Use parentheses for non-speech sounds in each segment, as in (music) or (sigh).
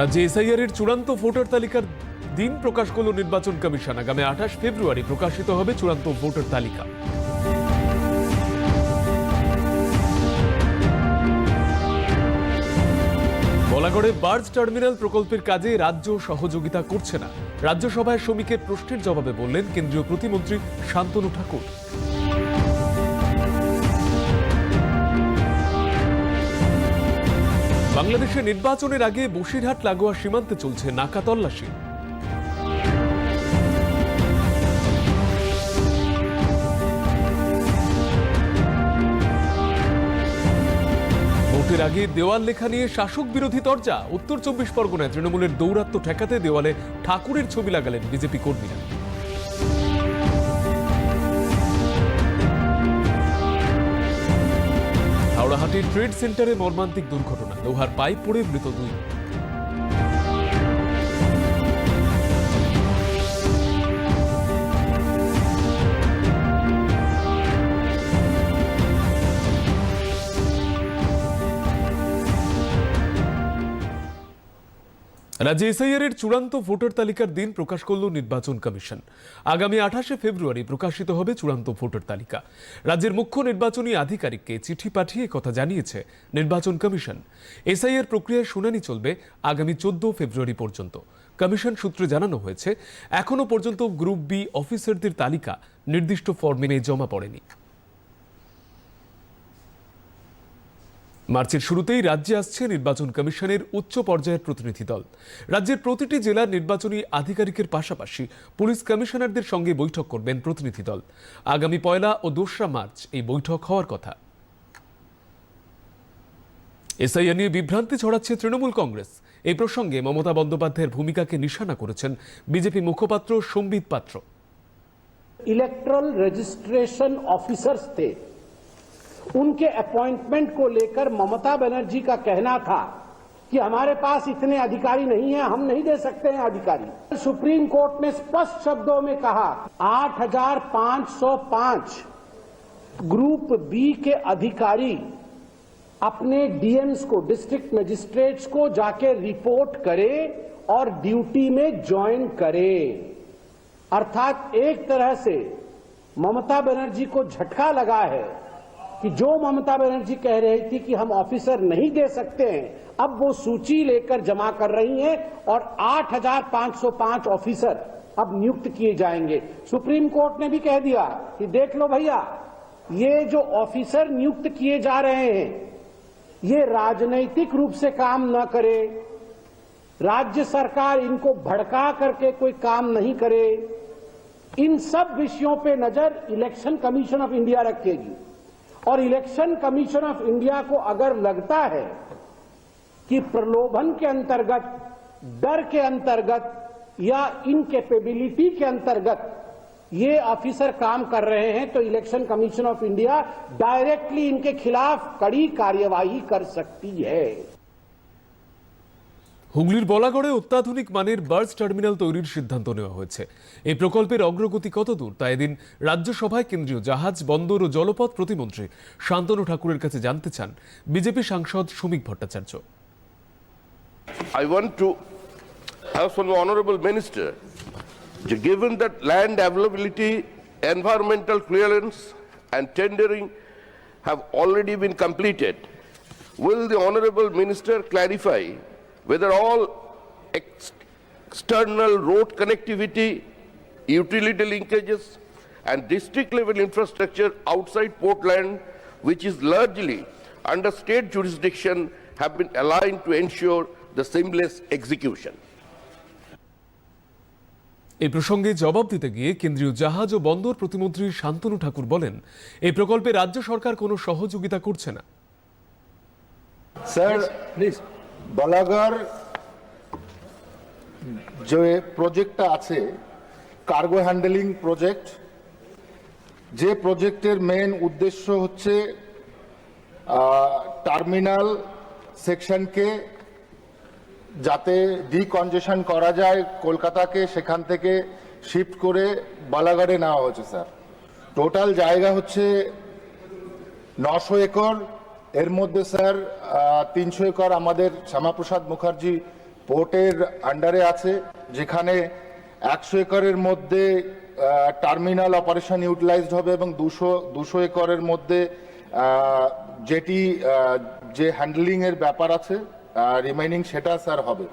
রাজ্যে এসআইআর এর চূড়ান্ত ভোটার তালিকার দিন প্রকাশ করল নির্বাচন কমিশন। আগামী আঠাশ ফেব্রুয়ারি প্রকাশিত হবে চূড়ান্ত ভোটার তালিকা। বলাগড়ে বার্জ টার্মিনাল প্রকল্পের কাজে রাজ্য সহযোগিতা করছে না। রাজ্যসভায় শ্রমিকের প্রশ্নের জবাবে বললেন কেন্দ্রীয় প্রতিমন্ত্রী শান্তনু ঠাকুর। বাংলাদেশে নির্বাচনের আগে বসিরহাট, লাগোয়া সীমান্তে চলছে নাকা তল্লাশি। ভোটের আগে দেওয়াল লেখা নিয়ে শাসক বিরোধী তরজা। উত্তর চব্বিশ পরগনায় তৃণমূলের দৌরাত্ম ঠেকাতে দেওয়ালে ঠাকুরের ছবি লাগালেন বিজেপি কর্মীরা। হাওড়াহাটির ট্রেড সেন্টারে মর্মান্তিক দুর্ঘটনা। লোহার পাইপ পড়ে মৃত দুই রাজ্যে এসআইআর এর চূড়ান্ত ভোটার তালিকার দিন প্রকাশ করল নির্বাচন কমিশন। আগামী আঠাশে ফেব্রুয়ারি প্রকাশিত হবে চূড়ান্ত ভোটার তালিকা। রাজ্যের মুখ্য নির্বাচনী আধিকারিককে চিঠি পাঠিয়ে কথা জানিয়েছে নির্বাচন কমিশন। এসআইআর প্রক্রিয়ার শুনানি চলবে আগামী চোদ্দ ফেব্রুয়ারি পর্যন্ত। কমিশন সূত্রে জানানো হয়েছে, এখনও পর্যন্ত গ্রুপ বি অফিসারদের তালিকা নির্দিষ্ট ফর্মে জমা পড়েনি। মার্চের শুরুতেই রাজ্যে আসছে নির্বাচন কমিশনের উচ্চ পর্যায়ের প্রতিনিধি দল। রাজ্যের প্রতিটি জেলার নির্বাচনী আধিকারিকের পাশাপাশি পুলিশ কমিশনারদের সঙ্গে বৈঠক করবেন প্রতিনিধি দল। আগামী পয়লা ও দোসরা মার্চ এই বৈঠক হওয়ার কথা। এসআইএ নিয়ে বিভ্রান্তি ছড়াচ্ছে তৃণমূল কংগ্রেস। এই প্রসঙ্গে মমতা বন্দ্যোপাধ্যায়ের ভূমিকাকে নিশানা করেছেন বিজেপি মুখপাত্র সম্বিত পাত্র। ইলেকট্রাল রেজিস্ট্রেশন অফিসার্স থেকে उनके अपॉइंटमेंट को लेकर ममता बनर्जी का कहना था कि हमारे पास इतने अधिकारी नहीं है हम नहीं दे सकते हैं अधिकारी। सुप्रीम कोर्ट ने स्पष्ट शब्दों में कहा 8,505 ग्रुप बी के अधिकारी अपने डीएम्स को डिस्ट्रिक्ट मजिस्ट्रेट्स को जाके रिपोर्ट करे और ड्यूटी में ज्वाइन करे। अर्थात एक तरह से ममता बनर्जी को झटका लगा है कि जो ममता बनर्जी कह रही थी कि हम ऑफिसर नहीं दे सकते हैं अब वो सूची लेकर जमा कर रही हैं और 8,505 ऑफिसर अब नियुक्त किए जाएँगे। सुप्रीम कोर्ट ने भी कह दिया कि देख लो भैया ये जो ऑफिसर नियुक्त किए जा रहे हैं ये राजनैतिक रूप से काम न करे राज्य सरकार इनको भड़का करके कोई काम नहीं करे इन सब विषयों पे नज़र इलेक्शन कमीशन ऑफ़ इंडिया रखेगी। और इलेक्शन कमीशन ऑफ़ इंडिया को अगर लगता है कि प्रलोभन के अंतर्गत, डर के अंतर्गत या इनकेपेबिलिटी के अंतर्गत ये ऑफिसर काम कर रहे हैं तो election commission of India directly इनके खिलाफ कड़ी कार्यवाही कर सकती है। হুগলির বলাগড়ে অত্যাধুনিক মানের বার্জ টার্মিনাল তৈরির সিদ্ধান্ত নেওয়া হয়েছে। এই প্রকল্পের অগ্রগতি কতদূর তা এদিন রাজ্যসভায় কেন্দ্রীয় জাহাজ, বন্দর ও জলপথ প্রতিমন্ত্রী শান্তনু ঠাকুরের কাছে জানতে চান বিজেপি সাংসদ Sumik Bhattacharya. I want to ask for honourable minister যে given that land availability environmental clearance and tendering have already been completed will the honourable minister clarify whether all ex- external road connectivity, utility linkages and district level infrastructure outside Portland, which is largely under state jurisdiction, have been aligned to ensure the seamless execution? এই প্রসঙ্গে জবাব দিতে গিয়ে কেন্দ্রীয় জাহাজ ও বন্দর প্রতিমন্ত্রী শান্তনু ঠাকুর বলেন এই প্রকল্পে রাজ্য সরকার কোনো সহযোগিতা করছে না স্যার প্লিজ বলাগড় যে প্রজেক্টটা আছে, কার্গো হ্যান্ডেলিং প্রজেক্ট, যে প্রজেক্টের মেন উদ্দেশ্য হচ্ছে টার্মিনাল সেকশনকে যাতে ডিকনজেশন করা যায়, কলকাতাকে সেখান থেকে শিফট করে বালাগড়ে নেওয়া হয়েছে স্যার টোটাল জায়গা হচ্ছে নশো একর এর মধ্যে স্যার তিনশো একর আমাদের শ্যামাপ্রসাদ মুখার্জি পোর্টের আন্ডারে আছে, যেখানে একশো একরের মধ্যে টার্মিনাল অপারেশন ইউটিলাইজড হবে এবং দুশো দুশো একরের মধ্যে যেটি যে হ্যান্ডলিং এর ব্যাপার আছে রিমেইনিং সেটা স্যার হবে।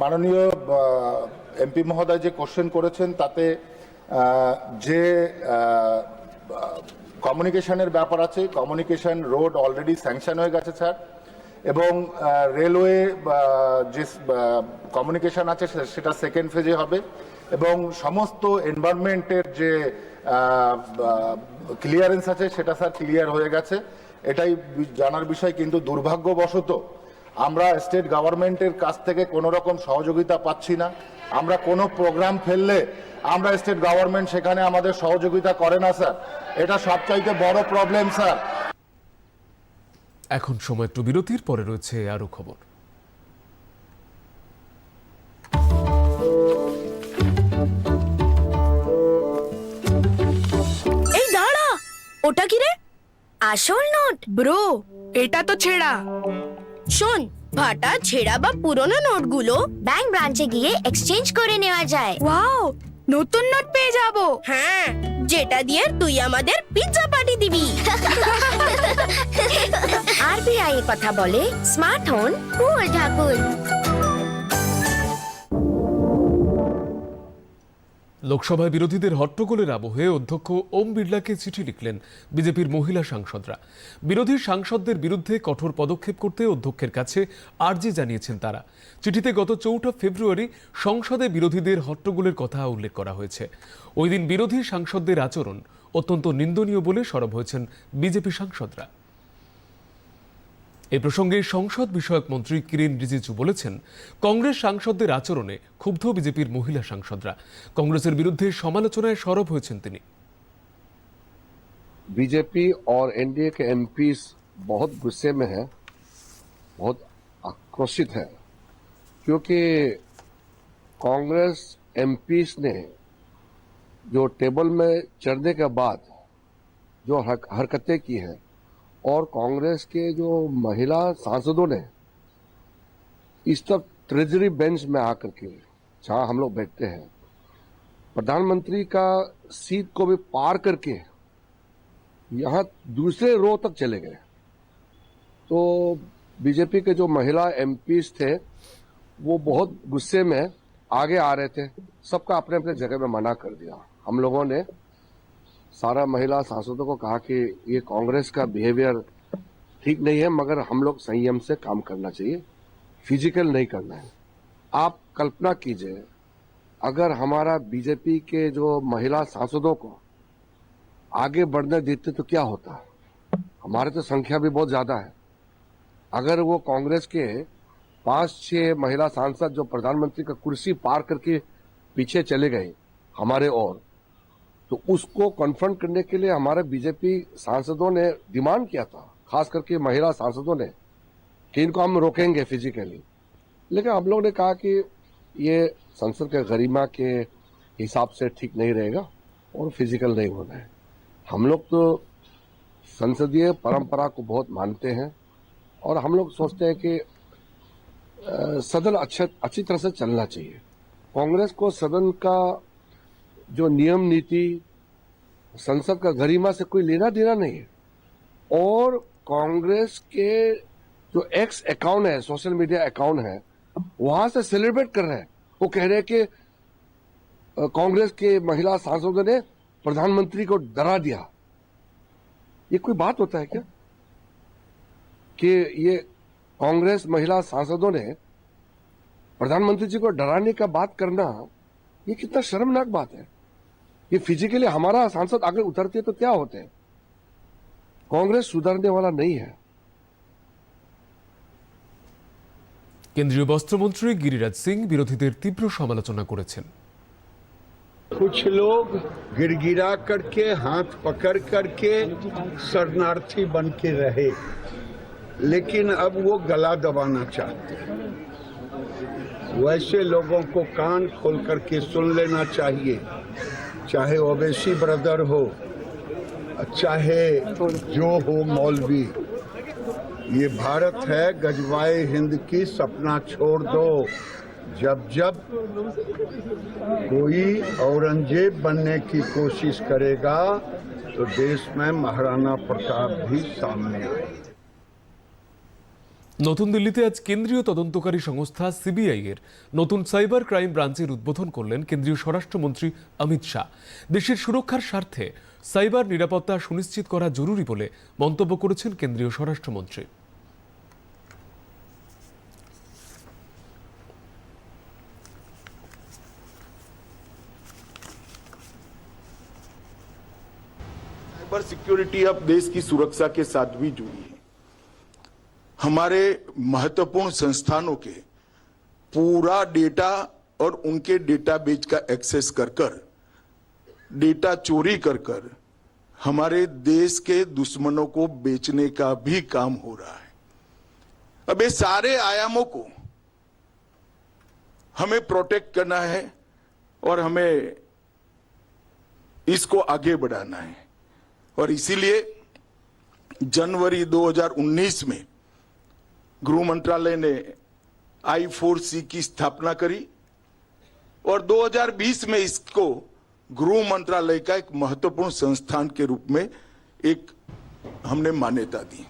মাননীয় এমপি মহোদয় যে কোশ্চেন করেছেন, তাতে যে কমিউনিকেশনের ব্যাপার আছে। কমিউনিকেশন রোড অলরেডি স্যাংশন হয়ে গেছে, স্যার। এবং রেলওয়ে যে কমিউনিকেশন আছে সেটা সেকেন্ড ফেজে হবে। এবং সমস্ত এনভায়রনমেন্টের যে ক্লিয়ারেন্স আছে, সেটা, স্যার ক্লিয়ার হয়ে গেছে। এটাই জানার বিষয়, কিন্তু দুর্ভাগ্যবশত আমরা স্টেট গভর্নমেন্টের কাছ থেকে কোনো রকম সহযোগিতা পাচ্ছি না। আমরা কোনো প্রোগ্রাম ফেললে আমরা স্টেট গভর্নমেন্ট সেখানে আমাদের সহযোগিতা করে না স্যার এটা সবচাইতে বড় প্রবলেম স্যার এখন সময় একটু বিরতির পরে রয়েছে আরও খবর। এই দাঁড়া ওটা কি রে? আসল নোট। ব্রো এটা তো ছেঁড়া। শোন ফাটা ছেঁড়া বা পুরনো নোটগুলো ব্যাংক ব্রাঞ্চে গিয়ে এক্সচেঞ্জ করে নেওয়া যায়। ওয়াও নতুন নোট পেয়ে যাব। হ্যাঁ। যেটা দিয়ে তুই আমাদের পিৎজা পার্টি দিবি। (laughs) আরবিআই এর কথা বলে স্মার্ট হোন কুল ঠাকুর লোকসভায় বিরোধীদের হট্টগোলের আবহে অধ্যক্ষ ওম বিড়লাকে চিঠি লিখলেন বিজেপির মহিলা সাংসদরা। বিরোধী সাংসদদের বিরুদ্ধে কঠোর পদক্ষেপ করতে অধ্যক্ষের কাছে আর্জি জানিয়েছেন তারা। চিঠিতে গত চৌঠা ফেব্রুয়ারি সংসদে বিরোধীদের হট্টগোলের কথা উল্লেখ করা হয়েছে। ওই দিন বিরোধী সাংসদদের আচরণ অত্যন্ত নিন্দনীয় বলে সরব হয়েছেন বিজেপি সাংসদরা। এ প্রসঙ্গে সংসদ বিষয়ক মন্ত্রী কিরেন রিজিজু বলেছেন কংগ্রেস সাংসদদের আচরণে ক্ষুব্ধ বিজেপির মহিলা সাংসদরা কংগ্রেসের বিরুদ্ধে সমালোচনায় সরব হয়েছেন তিনি बीजेपी और एनडीए के एमपी बहुत गुस्से में हैं बहुत आक्रोशित हैं क्योंकि कांग्रेस एमपीस ने जो टेबल में चढ़ने के बाद जो हर- हरकतें की हैं और कांग्रेस के जो महिला सांसदों ने इस तरफ़ ट्रेजरी बेंच में आकर के, जहाँ हम लोग बैठते हैं, प्रधानमंत्री का सीट को भी पार करके यहाँ दूसरे रो तक चले गए। तो बीजेपी के जो महिला एमपीज थे, वो बहुत गुस्से में आगे आ रहे थे। सबका अपने अपने जगह में मना कर दिया। हम लोगों ने सारा महिला सांसदों को कहा कि ये कांग्रेस का बिहेवियर ठीक नहीं है, मगर हम लोग संयम से काम करना चाहिए, फ़िज़िकल नहीं करना है। आप कल्पना कीजिए, अगर हमारा बीजेपी के जो महिला सांसदों को आगे बढ़ने देते तो क्या होता? हमारे तो संख्या भी बहुत ज़्यादा है। अगर वो कांग्रेस के पाँच छह महिला सांसद जो प्रधानमंत्री का कुर्सी पार करके पीछे चले गए, हमारे और तो उसको कन्फ्रंट करने के लिए हमारे बीजेपी सांसदों ने डिमांड किया था, खास करके महिला सांसदों ने, कि इनको हम रोकेंगे फिजिकली लेकिन हम लोग ने कहा कि ये संसद के गरिमा के हिसाब से ठीक नहीं रहेगा और फ़िज़िकल नहीं होना है। हम लोग तो संसदीय परंपरा को बहुत मानते हैं और हम लोग सोचते हैं कि सदन अच्छा अच्छी तरह से चलना चाहिए। कांग्रेस को सदन का जो नियम नीति संसद का गरिमा से कोई लेना देना नहीं है। और कांग्रेस के जो एक्स अकाउंट है सोशल मीडिया अकाउंट है, वहाँ से सेलिब्रेट कर रहे हैं। वो कह रहे हैं कि कांग्रेस के महिला सांसदों ने प्रधानमंत्री को डरा दिया। ये कोई बात होता है क्या? कि ये कांग्रेस महिला सांसदों ने प्रधानमंत्री जी को डराने का बात करना, ये कितना शर्मनाक बात है। ये फिजिकली हमारा सांसद आगे उतरते तो क्या होते हैं कांग्रेस सुधरने वाला नहीं है কেন্দ্রীয় বস্ত্রমন্ত্রী গিরিরাজ সিং বিরোধীদের তীব্র সমালোচনা করেছেন कुछ लोग गिड़गिड़ा करके हाथ पकड़ करके शरणार्थी बन के रहे लेकिन अब वो गला दबाना चाहते हैं वैसे लोगों को कान खोल करके सुन लेना चाहिए चाहे ओवैसी ब्रदर हो, चाहे जो हो मौलवी, ये भारत है, गजवाए हिंद की सपना छोड़ दो। जब जब कोई औरंगज़ेब बनने की कोशिश करेगा तो देश में महाराणा प्रताप भी सामने आए নতুন দিল্লিতে আজ কেন্দ্রীয় তদন্তকারী সংস্থা সিবিআই এর নতুন সাইবার ক্রাইম ব্রাঞ্চের উদ্বোধন করলেন কেন্দ্রীয় স্বরাষ্ট্রমন্ত্রী অমিত শাহ দেশের সুরক্ষার স্বার্থে সাইবার নিরাপত্তা সুনিশ্চিত করা জরুরি বলে মন্তব্য করেছেন কেন্দ্রীয় স্বরাষ্ট্রমন্ত্রী साइबर सिक्योरिटी अब देश की सुरक्षा के साथ भी जुड़ी है हमारे महत्वपूर्ण संस्थानों के पूरा डेटा और उनके डेटाबेस का एक्सेस कर कर, डेटा चोरी कर कर हमारे देश के दुश्मनों को बेचने का भी काम हो रहा है। अब ये सारे आयामों को हमें प्रोटेक्ट करना है और हमें इसको आगे बढ़ाना है। और इसीलिए जनवरी 2019 में गृह मंत्रालय ने आई फोर सी की स्थापना करी और 2020 में इसको गृह मंत्रालय का एक महत्वपूर्ण संस्थान के रूप में एक हमने मान्यता दी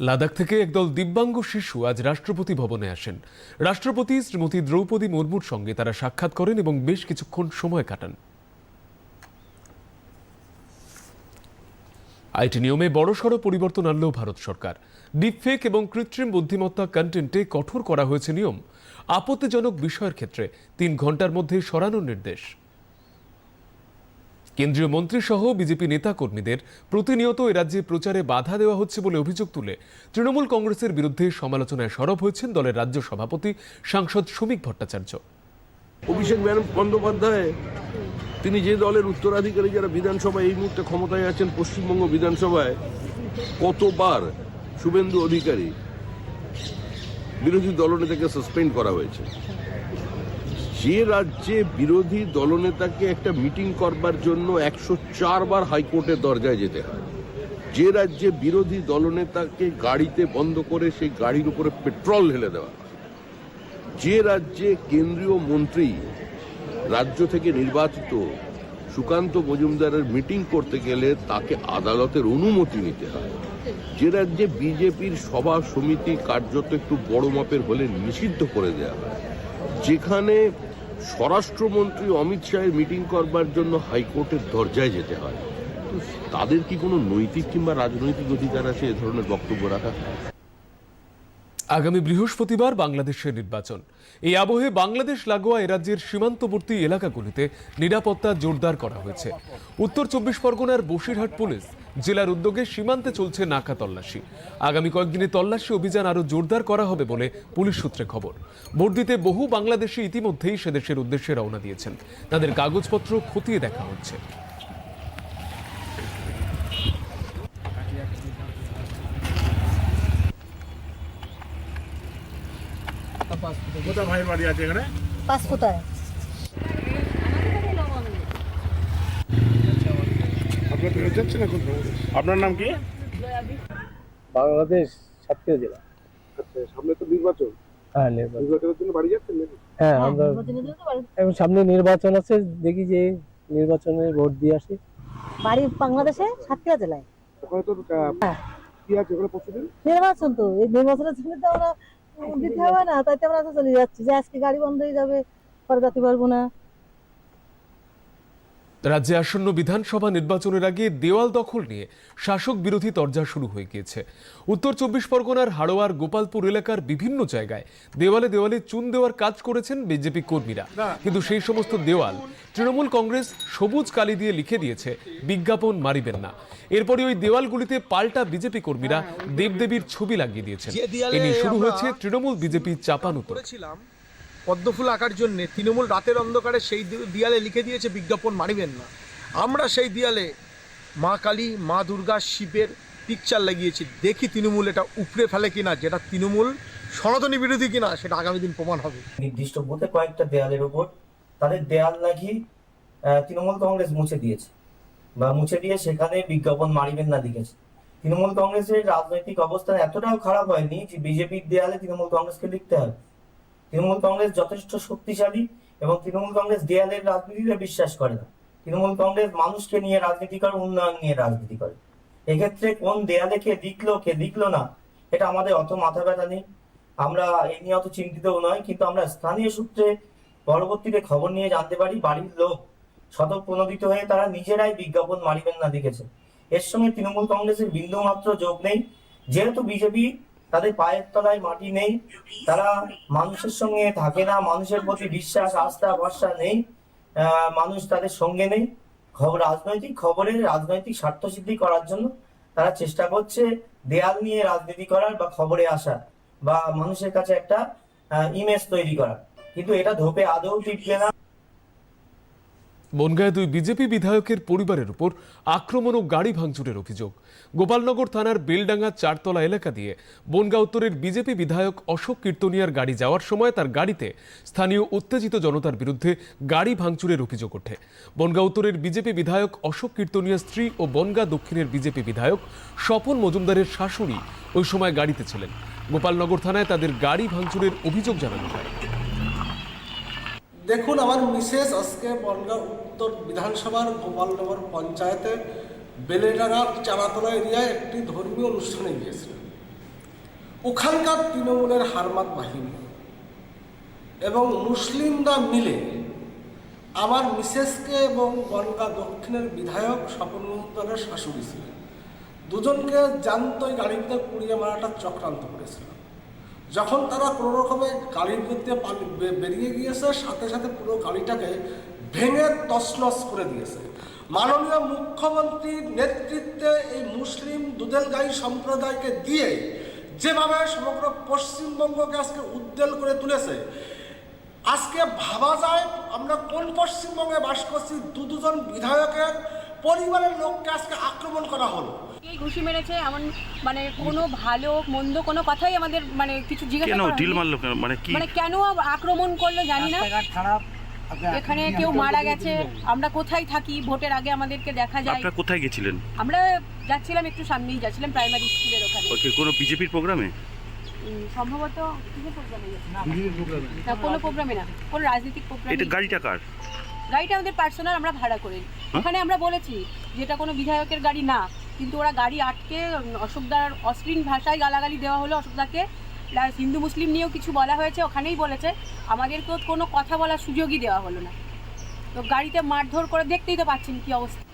লাদাখ থেকে একদল দিব্যাঙ্গ শিশু আজ রাষ্ট্রপতি ভবনে আসেন রাষ্ট্রপতি শ্রীমতী দ্রৌপদী মুর্মুর সঙ্গে তারা সাক্ষাৎ করেন এবং বেশ কিছুক্ষণ সময় কাটান আইটি নিয়মে বড়সড় পরিবর্তন আনলেও ভারত সরকার। ডিপফেক এবং কৃত্রিম বুদ্ধিমত্তা কন্টেন্টে কঠোর করা হয়েছে নিয়ম। আপত্তিজনক বিষয়ের ক্ষেত্রে তিন ঘণ্টার মধ্যে সরানোর নির্দেশ। কেন্দ্রীয় মন্ত্রী সহ বিজেপি নেতাকর্মীদের প্রতিনিয়ত এ রাজ্যে প্রচারে বাধা দেওয়া হচ্ছে বলে অভিযোগ তুলে তৃণমূল কংগ্রেসের বিরুদ্ধে সমালোচনায় সরব হয়েছেন দলের রাজ্য সভাপতি সাংসদ শ্রমিক ভট্টাচার্য। অভিষেক বন্দ্যোপাধ্যায় তিনি যে দলের উত্তরাধিকারী যারা বিধানসভায় এই মুহূর্তে ক্ষমতায় আছেন, পশ্চিমবঙ্গ বিধানসভায় কতবার শুভেন্দু অধিকারী বিরোধী দলনেতাকে সাসপেন্ড করা হয়েছে? যে রাজ্যে বিরোধী দলনেতাকে একটা মিটিং করবার জন্য একশো চারবার হাইকোর্টের দরজায় যেতে হয়, যে রাজ্যে বিরোধী দলনেতাকে গাড়িতে বন্ধ করে সেই গাড়ির উপরে পেট্রোল ঢেলে দেওয়া যে রাজ্যে কেন্দ্রীয় মন্ত্রী রাজ্য থেকে নির্বাচিত সুকান্ত মজুমদারের মিটিং করতে গেলে তাকে আদালতের অনুমতি নিতে হয়। যে রাজ্যে বিজেপির সভা সমিতি কার্যত একটু বড় মাপের হলে নিষিদ্ধ করে দেওয়া হয়, যেখানে স্বরাষ্ট্রমন্ত্রী অমিত শাহের মিটিং করবার জন্য হাইকোর্টের দরজায় যেতে হয়। তাদের কি কোনো নৈতিক কিংবা রাজনৈতিক অধিকার আছে এ ধরনের বক্তব্য রাখা? আগামী বৃহস্পতিবার বাংলাদেশের নির্বাচন। এই আবহে বাংলাদেশ, লাগোয়া এ রাজ্যের সীমান্তবর্তী এলাকাগুলিতে নিরাপত্তা জোরদার করা হয়েছে। উত্তর চব্বিশ পরগনার বসিরহাট পুলিশ জেলার উদ্যোগে সীমান্তে চলছে নাকা তল্লাশি। আগামী কয়েকদিনে তল্লাশি অভিযান আরও জোরদার করা হবে বলে পুলিশ সূত্রে খবর। ভোট দিতে বহু বাংলাদেশি ইতিমধ্যেই সে দেশের উদ্দেশ্যে রওনা দিয়েছেন। তাদের কাগজপত্র খতিয়ে দেখা হচ্ছে। আপনার নাম কি? বাংলাদেশ সাতক্ষীরা জেলা। সামনে তো নির্বাচন। হ্যাঁ নির্বাচন। নির্বাচনের জন্য বাড়ি যাচ্ছেন নাকি? হ্যাঁ আমরা এখন সামনে নির্বাচন আছে দেখি যে নির্বাচনে ভোট দিয়ে আসি। বাড়ি বাংলাদেশে সাতক্ষীরা জেলায়। ওখানে তো কি আছে ওখানে প্রস্তুতি নির্বাচন তো এই নির্বাচনের জন্য তো আমরা দিতে হবে না, তাই তো আমরা তো চলে যাচ্ছি যে আজকে গাড়ি বন্ধ হয়ে যাবে, পরে যেতে পারব না। রাজ্যে আসন্ন বিধানসভা নির্বাচনের আগে দেওয়াল দখল নিয়ে শাসক বিরোধী তরজা শুরু হয়ে গিয়েছে। উত্তর চব্বিশ পরগনার হাড়োয়ার গোপালপুর এলাকার বিভিন্ন জায়গায় দেওয়ালে দেওয়ালে চুন দেওয়ার কাজ করেছেন বিজেপি কর্মীরা। কিন্তু সেই সমস্ত দেওয়াল তৃণমূল কংগ্রেস সবুজ কালি দিয়ে লিখে দিয়েছে বিজ্ঞাপন মারিবেন না। এরপরে ওই দেওয়ালগুলিতে পাল্টা বিজেপি কর্মীরা দেবদেবীর ছবি লাগিয়ে দিয়েছেন। এ নিয়ে শুরু হয়েছে তৃণমূল বিজেপি চাপানুতো পদ্মফুল আঁকার জন্যে তৃণমূল রাতের অন্ধকারে সেই দিয়ালে লিখে দিয়েছে বিজ্ঞাপন মারিবেন না। আমরা সেই দিয়ালে মা কালী, মা দুর্গা, শিবের পিকচার লাগিয়েছি। দেখি তৃণমূল এটা উপড়ে ফেলে কিনা, যেটা তৃণমূল সনাতনী বিরোধী কিনা, সেটা আগামী দিন প্রমাণ হবে। নির্দিষ্ট বুথে কয়েকটা দেয়ালের উপর তাদের দেয়াল লাগিয়ে তৃণমূল কংগ্রেস মুছে দিয়েছে। বা মুছে দিয়ে সেখানে বিজ্ঞাপন মারিবেন না লিখেছে। তৃণমূল কংগ্রেসের রাজনৈতিক অবস্থান এতটাও খারাপ হয়নি যে বিজেপির দেয়ালে তৃণমূল কংগ্রেসকে লিখতে হবে। তৃণমূল কংগ্রেস যথেষ্ট শক্তিশালী এবং তৃণমূল কংগ্রেস দেয়ালের রাজনীতিতে বিশ্বাস করে না। তৃণমূল কংগ্রেস মানুষকে নিয়ে রাজনীতি করে, উন্নয়ন নিয়ে রাজনীতি করে। এক্ষেত্রে কোন দেয়ালে কে লিখলো কে লিখলো না, এটা আমাদের অত মাথা ব্যথা নেই। আমরা এই নিয়ে অত চিন্তিতও নয়, কিন্তু আমরা স্থানীয় সূত্রে পরবর্তীতে খবর নিয়ে জানতে পারি, বাড়ির লোক শতপ্রণোদিত হয়ে তারা নিজেরাই বিজ্ঞাপন মারিবেন না লিখেছে এর সঙ্গে তৃণমূল কংগ্রেসের বিন্দু মাত্র যোগ নেই। যেহেতু বিজেপি তাদের পায়ের তলায় মাটি নেই, তারা মানুষের সঙ্গে থাকে না, মানুষের প্রতি বিশ্বাস, আস্থা, ভরসা নেই মানুষ তাদের সঙ্গে নেই। খবর, রাজনৈতিক খবরের রাজনৈতিক স্বার্থ সিদ্ধি করার জন্য তারা চেষ্টা করছে দেয়াল নিয়ে রাজনীতি করার বা খবরে আসা বা মানুষের কাছে একটা ইমেজ তৈরি করা কিন্তু এটা ধোপে আদৌ টিকবে না। বনগাঁয় দুই বিজেপি বিধায়কের পরিবারের উপর আক্রমণ ও গাড়ি ভাঙচুরের অভিযোগ। গোপালনগর থানার বেলডাঙ্গা চারতলা এলাকা দিয়ে বনগাঁ উত্তরের বিজেপি বিধায়ক অশোক কীর্তনিয়ার গাড়ি যাওয়ার সময় তার গাড়িতে স্থানীয় উত্তেজিত জনতার বিরুদ্ধে গাড়ি ভাঙচুরের অভিযোগ ওঠে। বনগাঁ উত্তরের বিজেপি বিধায়ক অশোক কীর্তনিয়ার স্ত্রী ও বনগাঁ দক্ষিণের বিজেপি বিধায়ক স্বপন মজুমদারের শাশুড়ি ওই সময় গাড়িতে ছিলেন। গোপালনগর থানায় তাদের গাড়ি ভাঙচুরের অভিযোগ জানানো হয়। দেখুন, আমার মিসেস আজকে বনগাঁ উত্তর বিধানসভার গোপালনগর পঞ্চায়েতে বেলেডাঙ্গা চারাতলা এরিয়ায় একটি ধর্মীয় অনুষ্ঠানে গিয়েছিলেন। ওখানকার তৃণমূলের হারমাত বাহিনী এবং মুসলিমরা মিলে আমার মিসেসকে এবং বনগাঁ দক্ষিণের বিধায়ক স্বপন শাশুড়ি ছিলেন। দুজনকে জানতই গাড়িতে পুড়িয়ে মারাটা চক্রান্ত করেছিল। যখন তারা কোনো রকমে গাড়ির মধ্যে বেরিয়ে গিয়েছে, সাথে সাথে পুরো গাড়িটাকে ভেঙে তছনছ করে দিয়েছে। মাননীয় মুখ্যমন্ত্রীর নেতৃত্বে এই মুসলিম দুদেলগাই সম্প্রদায়কে দিয়ে যেভাবে সমগ্র পশ্চিমবঙ্গকে আজকে উদ্বেল করে তুলেছে, আজকে ভাবা যায় আমরা কোন পশ্চিমবঙ্গে বাস করছি, দু দুজন বিধায়কের পরিবারের লোককে আজকে আক্রমণ করা হলো। ঘুষি মেরেছে এমন মানে কোনো ভালো মন্দ কোনো কথাই আমাদের মানে কিছু জিজ্ঞাসা করা হয়নি। মানে কি? মানে কেন আক্রমণ করল জানি না। এখানে কেউ মারা গেছে আমরা কোথায় থাকি? ভোটের আগে আমাদেরকে দেখা যায়। কোথায় গেছিলেন? আমরা যাচ্ছিলাম একটু সামনেই যাচ্ছিলাম প্রাইমারি স্কুলের ওখানে। ওকে কোনো বিজেপির প্রোগ্রামে সম্ভবত কিসের প্রোগ্রামে না কোনো প্রোগ্রামে না কোনো রাজনৈতিক প্রোগ্রামে গাড়িটা কার? গাড়িটা আমাদের পার্সোনাল আমরা ভাড়া করি। ওখানে আমরা বলেছি যেটা কোনো বিধায়কের গাড়ি না কিন্তু ওরা গাড়ি আটকে অশোকদার অশ্লীল ভাষায় গালাগালি দেওয়া হলো অশোকদাকে প্লাস হিন্দু মুসলিম নিয়েও কিছু বলা হয়েছে ওখানেই বলেছে। আমাদেরকেও কোনো কথা বলার সুযোগই দেওয়া হলো না। তো গাড়িতে মারধর করে দেখতেই তো পাচ্ছেন কি অবস্থা।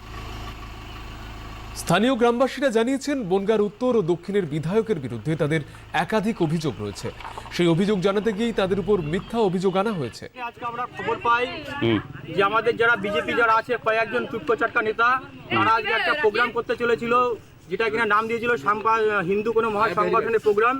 স্থানীয় গ্রামবাসীরা জানিয়েছেন বনগার উত্তর ও দক্ষিণের বিধায়কের বিরুদ্ধে তাদের একাধিক অভিযোগ রয়েছে। সেই অভিযোগ জানাতে গিয়ে তাদের উপর মিথ্যা অভিযোগ আনা হয়েছে। আজকে আমরা খবর পাই যে আমাদের যারা বিজেপি যারা আছে কয়েকজন চুটকো চাটকা নেতা তারা আজকে একটা প্রোগ্রাম করতে চলেছিল যেটা কিনা নাম দিয়েছিল হিন্দু কোনো মহাসংগঠনের প্রোগ্রাম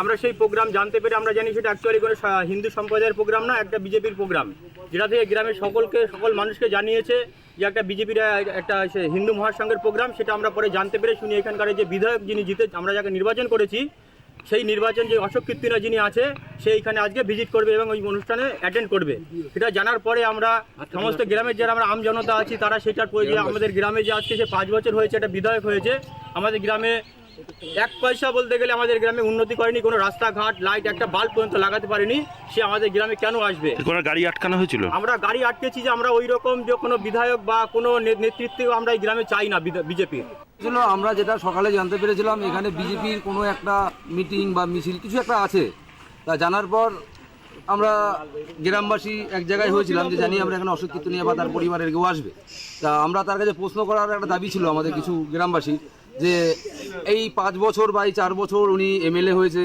আমরা সেই প্রোগ্রাম জানতে পেরে আমরা জানি সেটা অ্যাকচুয়ালি কোনো সা- হিন্দু সম্প্রদায়ের প্রোগ্রাম না একটা বিজেপির প্রোগ্রাম। যেটা থেকে গ্রামের সকলকে সকল মানুষকে জানিয়েছে যে একটা বিজেপির একটা সে হিন্দু মহাসংঘের প্রোগ্রাম সেটা আমরা পরে জানতে পেরে শুনি এখানকার যে বিধায়ক যিনি জিতে আমরা যাকে নির্বাচন করেছি সেই নির্বাচন যে অশোক কীর্তিনা যিনি আছে সে এখানে আজকে ভিজিট করবে এবং ওই অনুষ্ঠানে অ্যাটেন্ড করবে। সেটা জানার পরে আমরা সমস্ত গ্রামের যারা আমরা আমজনতা আছি তারা সেটার আমাদের গ্রামে যে আজকে সে পাঁচ বছর হয়েছে একটা বিধায়ক হয়েছে আমাদের গ্রামে এক পয়সা বলতে গেলে আমাদের গ্রামে উন্নতি করেনি কোনো রাস্তাঘাট লাইট একটা বাল্ব পর্যন্ত লাগাতে পারেনি সে আমাদের গ্রামে কেন আসবে? কোনো গাড়ি আটকানো হয়েছিল? আমরা গাড়ি আটকেছি যে আমরা ওই রকম যে কোনো বিধায়ক বা কোনো নে- নেতৃত্ব আমরা এই গ্রামে চাই না বিজেপির ছিল আমরা যেটা সকালে জানতে পেরেছিলাম এখানে বিজেপির কোনো একটা মিটিং বা মিছিল কিছু একটা আছে। তা জানার পর আমরা গ্রামবাসী এক জায়গায় হয়েছিলাম যে জানি আমরা এখানে অশোক নিয়ে বা তার পরিবারের কেউ আসবে। তা আমরা তার কাছে প্রশ্ন করার একটা দাবি ছিল আমাদের কিছু গ্রামবাসী যে এই পাঁচ বছর বা এই চার বছর উনি এমএলএ হয়েছে,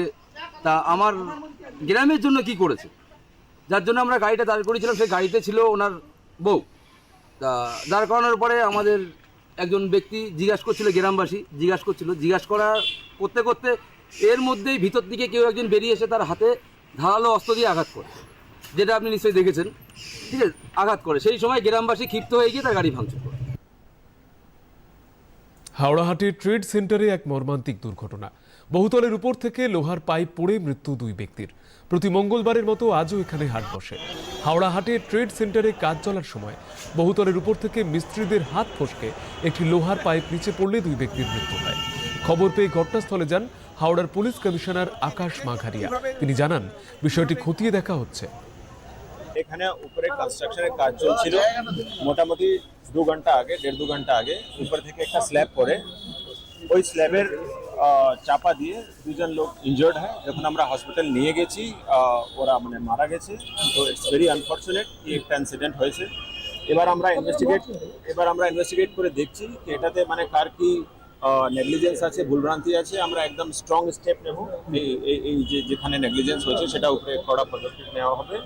তা আমার গ্রামের জন্য কি করেছে? যার জন্য আমরা গাড়িটা দাঁড় করেছিলাম সেই গাড়িতে ছিল ওনার বউ। তা দাঁড় করানোর পরে আমাদের একজন ব্যক্তি জিজ্ঞাসা করছিল, গ্রামবাসী জিজ্ঞাসা করছিল। জিজ্ঞাসা করা করতে করতে এর মধ্যেই ভিতর দিকে কেউ একজন বেরিয়ে এসে তার হাতে ধারালো অস্ত্র দিয়ে আঘাত করে, যেটা আপনি নিশ্চয়ই দেখেছেন। ঠিক আছে? আঘাত করে। সেই সময় গ্রামবাসী ক্ষিপ্ত হয়ে গিয়ে তার গাড়ি ভাঙচুর করে। হাওড়াহাটির ট্রেড সেন্টারে এক মর্মান্তিক দুর্ঘটনা। বহুতলের উপর থেকে লোহার পাইপ পড়ে মৃত্যু দুই ব্যক্তির। প্রতি মঙ্গলবারের মতো আজও এখানে হাট বসে। হাওড়াহাটে ট্রেড সেন্টারে কাজ চলার সময় বহুতলের উপর থেকে মিস্ত্রিদের হাত ফসকে একটি লোহার পাইপ নিচে পড়লে দুই ব্যক্তির মৃত্যু হয়। খবর পেয়ে ঘটনাস্থলে যান হাওড়ার পুলিশ কমিশনার আকাশ মাঘারিয়া। তিনি জানান, বিষয়টি খতিয়ে দেখা হচ্ছে। এখানে উপরে কনস্ট্রাকশনের কাজ চলছিল। মোটামুটি দু ঘণ্টা আগে, দেড় দু ঘণ্টা আগে উপর থেকে একটা স্ল্যাব পরে ওই স্ল্যাবের চাপা দিয়ে দুজন লোক ইনজার্ড হয়। যখন আমরা হসপিটাল নিয়ে গেছি ওরা মানে মারা গেছে। তো ইটস ভেরি আনফর্চুনেট কি একটা ইনসিডেন্ট হয়েছে। এবার আমরা ইনভেস্টিগেট এবার আমরা ইনভেস্টিগেট করে দেখছি এটাতে মানে কার কি নেগলিজেন্স আছে, ভুলভ্রান্তি আছে, আমরা একদম স্ট্রং স্টেপ নেব। এই- যে, যেখানে নেগলিজেন্স হয়েছে, সেটা উপরে কড়া পদক্ষেপ নেওয়া হবে।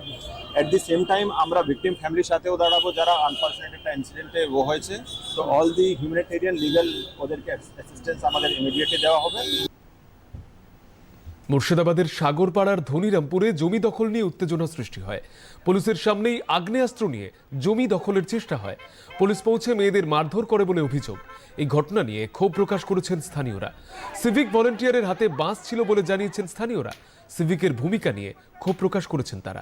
অ্যাট দি সেম টাইম আমরা ভিকটিম ফ্যামিলির সাথেও দাঁড়াবো, যারা আনফর্চুনেট একটা ইনসিডেন্টে ও হয়েছে। তো অল দি হিউম্যানিটেরিয়ান লিগাল ওদেরকে অ্যাসিস্ট্যান্স আমাদের ইমিডিয়েটলি দেওয়া হবে। মুর্শিদাবাদের সাগরপাড়ার ধনিরামপুরে জমি দখল নিয়ে উত্তেজনা সৃষ্টি হয়। পুলিশের সামনেই আগ্নেয়াস্ত্র নিয়ে জমি দখলের চেষ্টা হয়। পুলিশ পৌঁছে মেয়েদের মারধর করে বলে অভিযোগ। এই ঘটনা নিয়ে ক্ষোভ প্রকাশ করেছেন স্থানীয়রা। সিভিক ভলেন্টিয়ারের হাতে বাঁশ ছিল বলে জানিয়েছেন স্থানীয়রা। সিভিকের ভূমিকা নিয়ে ক্ষোভ প্রকাশ করেছেন তারা।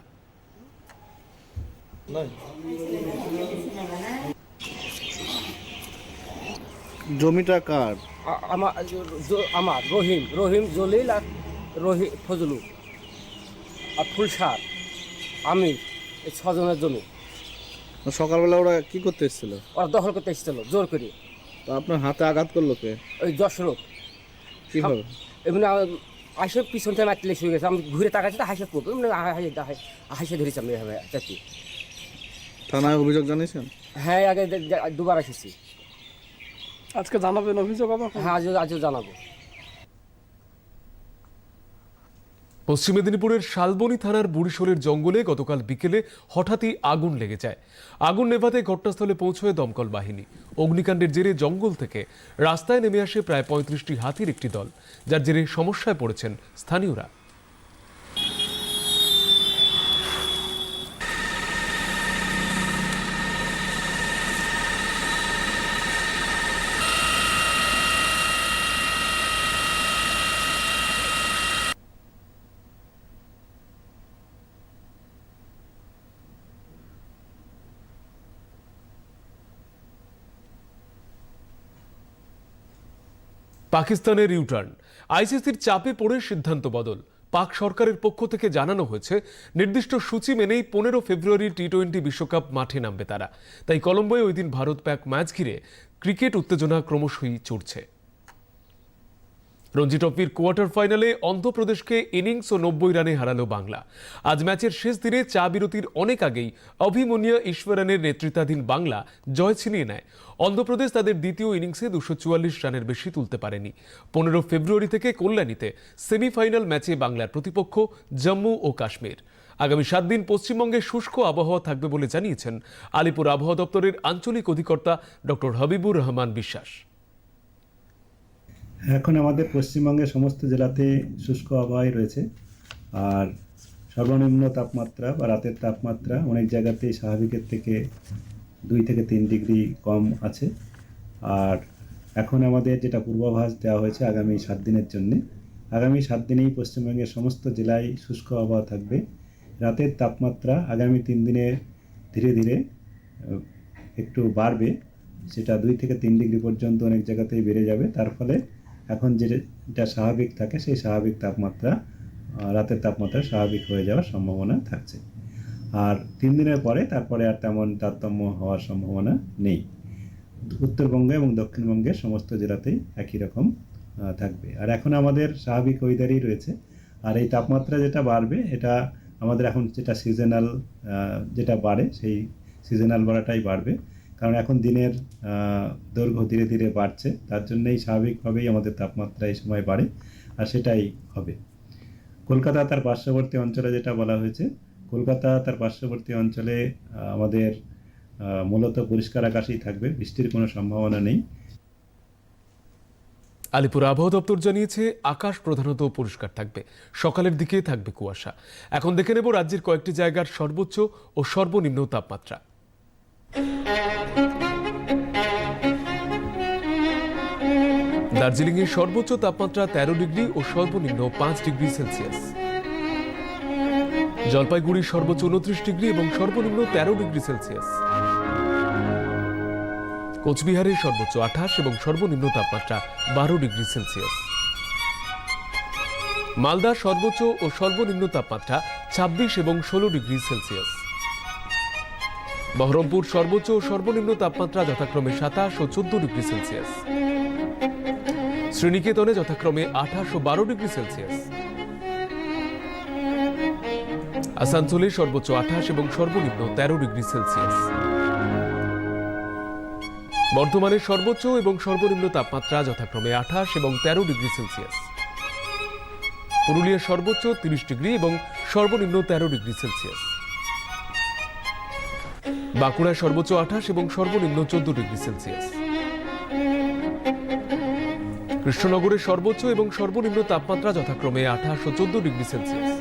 জমিটা কার? আমার আমার রহিম রহিম জলিল আর রহি ফজলু আর ফুলসার আমির এই ছজনের জমি। সকালবেলা ওরা কি করতে এসেছিল? ওরা দখল করতে এসেছিল জোর করে। তো আপনার হাতে আঘাত করল কে? ওই দশরথ কীভাবে এমনি হাসে পিছন থেকে মারতে শুয়ে গেছে। আমি ঘুরে তাকাচ্ছি তো হাসে পড়ব এমনি হাসে ধরেছি আমি এভাবে চাচ্ছি থানায় অভিযোগ জানিয়েছেন? হ্যাঁ আগে দুবার এসেছি। আজকে জানাবেন অভিযোগ আবার? হ্যাঁ আজও আজও জানাব। পশ্চিম মেদিনীপুরের শালবনি থানার বুড়িশোলের জঙ্গলে গতকাল বিকেলে হঠাৎই আগুন লেগে যায়। আগুন নেভাতে ঘটনাস্থলে পৌঁছয় দমকল বাহিনী। অগ্নিকাণ্ডের জেরে জঙ্গল থেকে রাস্তায় নেমে আসে প্রায় পঁয়ত্রিশটি হাতির একটি দল। যার জেরে সমস্যায় পড়েছেন স্থানীয়রা। পাকিস্তানের ইউটার্ন আইসিসির চাপে পড়ে সিদ্ধান্ত বদল। পাক সরকারের পক্ষ থেকে জানানো হয়েছে, নির্দিষ্ট সূচি মেনেই পনেরো ফেব্রুয়ারি টি টোয়েন্টি বিশ্বকাপ মাঠে নামবে তারা। তাই কলম্বোয় ওই দিন ভারত প্যাক ম্যাচ ঘিরে ক্রিকেট উত্তেজনা ক্রমশই চড়ছে। রঞ্জি ট্রফির কোয়ার্টার ফাইনালে অন্ধ্রপ্রদেশকে ইনিংস ও নব্বই রানে হারালো বাংলা। আজ ম্যাচের শেষ দিনে চা বিরতির অনেক আগেই অভিমন্যু ঈশ্বরানের নেতৃত্বাধীন বাংলা জয় ছিনিয়ে নেয়। অন্ধ্রপ্রদেশ তাদের দ্বিতীয় ইনিংসে দুশো চুয়াল্লিশ রানের বেশি তুলতে পারেনি। পনেরো ফেব্রুয়ারি থেকে কল্যাণীতে সেমিফাইনাল ম্যাচে বাংলার প্রতিপক্ষ জম্মু ও কাশ্মীর। আগামী সাত দিন পশ্চিমবঙ্গে শুষ্ক আবহাওয়া থাকবে বলে জানিয়েছেন আলিপুর আবহাওয়া দপ্তরের আঞ্চলিক অধিকর্তা ডক্টর হাবিবুর রহমান বিশ্বাস। এখন আমাদের পশ্চিমবঙ্গের সমস্ত জেলাতে শুষ্ক আবহাওয়াই রয়েছে। আর সর্বনিম্ন তাপমাত্রা বা রাতের তাপমাত্রা অনেক জায়গাতেই স্বাভাবিকের থেকে দুই থেকে তিন ডিগ্রি কম আছে। আর এখন আমাদের যেটা পূর্বাভাস দেওয়া হয়েছে আগামী সাত দিনের জন্য, আগামী সাত দিনেই পশ্চিমবঙ্গের সমস্ত জেলায় শুষ্ক আবহাওয়া থাকবে। রাতের তাপমাত্রা আগামী তিন দিনে ধীরে ধীরে একটু বাড়বে, সেটা দুই থেকে তিন ডিগ্রি পর্যন্ত অনেক জায়গাতেই বেড়ে যাবে। তার ফলে এখন যেটা স্বাভাবিক থাকে, সেই স্বাভাবিক তাপমাত্রা রাতের তাপমাত্রা স্বাভাবিক হয়ে যাওয়ার সম্ভাবনা থাকছে। আর তিন দিনের পরে তারপরে আর তেমন তারতম্য হওয়ার সম্ভাবনা নেই। উত্তরবঙ্গে এবং দক্ষিণবঙ্গের সমস্ত জেলাতেই একই রকম থাকবে। আর এখন আমাদের স্বাভাবিক ওয়েদারই রয়েছে। আর এই তাপমাত্রা যেটা বাড়বে, এটা আমাদের এখন যেটা সিজনাল যেটা বাড়ে, সেই সিজনাল বাড়াটাই বাড়বে। কারণ এখন দিনের দৈর্ঘ্য ধীরে ধীরে বাড়ছে, তার জন্যই স্বাভাবিকভাবেই আমাদের তাপমাত্রা এই সময় বাড়ে, আর সেটাই হবে। কলকাতা তার পার্শ্ববর্তী অঞ্চলে যেটা বলা হয়েছে, কলকাতা তার পার্শ্ববর্তী অঞ্চলে আমাদের মূলত পরিষ্কার আকাশেই থাকবে, বৃষ্টির কোনো সম্ভাবনা নেই। আলিপুর আবহাওয়া দপ্তর জানিয়েছে, আকাশ প্রধানত পরিষ্কার থাকবে, সকালের দিকে থাকবে কুয়াশা। এখন দেখে নেব রাজ্যের কয়েকটি জায়গার সর্বোচ্চ ও সর্বনিম্ন তাপমাত্রা। দার্জিলিং এর সর্বোচ্চ তাপমাত্রা তেরো ডিগ্রি ও সর্বনিম্ন পাঁচ ডিগ্রি সেলসিয়াস। জলপাইগুড়ির সর্বোচ্চ উনত্রিশ ডিগ্রি এবং সর্বনিম্ন তেরো ডিগ্রি সেলসিয়াস। কোচবিহারের সর্বোচ্চ আঠাশ এবং সর্বনিম্ন তাপমাত্রা বারো ডিগ্রি সেলসিয়াস। মালদা সর্বোচ্চ ও সর্বনিম্ন তাপমাত্রা ছাব্বিশ এবং ষোলো ডিগ্রি সেলসিয়াস। বহরমপুর সর্বোচ্চ ও সর্বনিম্ন তাপমাত্রা যথাক্রমে সাতাশ ও চোদ্দ ডিগ্রি সেলসিয়াস। শ্রীনিকেতনে যথাক্রমে আঠাশ ও বারো ডিগ্রি সেলসিয়াস। আসানসোলে সর্বোচ্চ আঠাশ এবং সর্বনিম্ন তেরো ডিগ্রি সেলসিয়াস। বর্ধমানে সর্বোচ্চ এবং সর্বনিম্ন তাপমাত্রা যথাক্রমে আঠাশ এবং তেরো ডিগ্রি সেলসিয়াস। পুরুলিয়ার সর্বোচ্চ তিরিশ ডিগ্রি এবং সর্বনিম্ন তেরো ডিগ্রি সেলসিয়াস। বাঁকুড়ায় সর্বোচ্চ আঠাশ এবং সর্বনিম্ন চোদ্দ ডিগ্রি সেলসিয়াস। কৃষ্ণনগরের সর্বোচ্চ এবং সর্বনিম্ন তাপমাত্রা যথাক্রমে আঠাশ ও চোদ্দ ডিগ্রি সেলসিয়াস।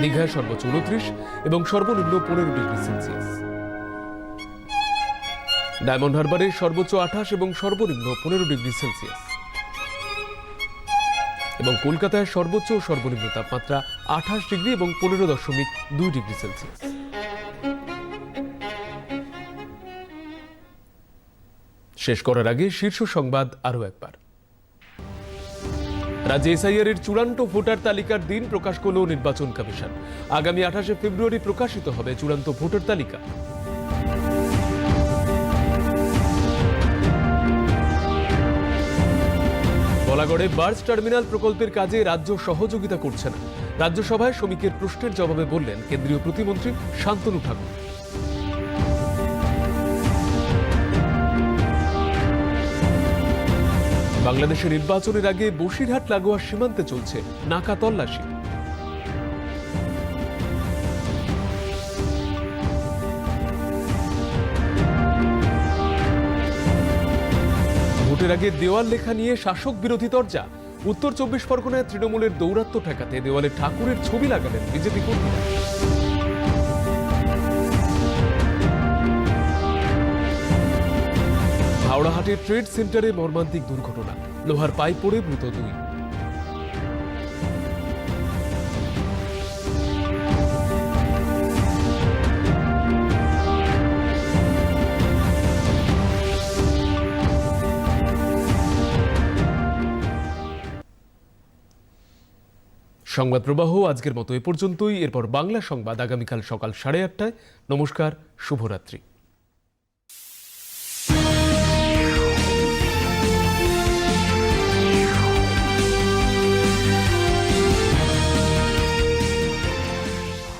দীঘায় সর্বোচ্চ উনত্রিশ এবং সর্বনিম্ন পনেরো ডিগ্রি সেলসিয়াস। ডায়মন্ড হারবারে সর্বোচ্চ আঠাশ এবং সর্বনিম্ন পনেরো ডিগ্রি সেলসিয়াস। এবং কলকাতায় সর্বোচ্চ ও সর্বনিম্ন তাপমাত্রা আঠাশ ডিগ্রি এবং পনেরো দশমিক দুই ডিগ্রি সেলসিয়াস। শেষ করার আগে শীর্ষ সংবাদ আরও একবার। রাজ্যে এসআইআর এর চূড়ান্ত ভোটার তালিকার দিন প্রকাশ করল নির্বাচন কমিশন। আগামী আঠাশে ফেব্রুয়ারি প্রকাশিত হবে চূড়ান্ত ভোটার তালিকা। বলাগড়ে বার্জ টার্মিনাল প্রকল্পের কাজে রাজ্য সহযোগিতা করছে না। রাজ্যসভায় শ্রমিকের প্রশ্নের জবাবে বললেন কেন্দ্রীয় প্রতিমন্ত্রী শান্তনু ঠাকুর। বাংলাদেশের নির্বাচনের আগে বসিরহাট লাগোয়া সীমান্তে চলছে নাকা তল্লাশি। ভোটের আগে দেওয়াল লেখা নিয়ে শাসক বিরোধী তরজা। উত্তর চব্বিশ পরগনায় তৃণমূলের দৌরাত্ম্য ঠেকাতে দেওয়ালে ঠাকুরের ছবি লাগালেন বিজেপি কর্মীরা। হাওড়াহাটের ট্রেড সেন্টারে মর্মান্তিক দুর্ঘটনা। লোহার পাইপ পড়ে মৃত দুই। সংবাদ প্রবাহ আজকের মতো এ পর্যন্তই। এরপর বাংলা সংবাদ আগামীকাল সকাল সাড়ে আটটায়। নমস্কার, শুভরাত্রি।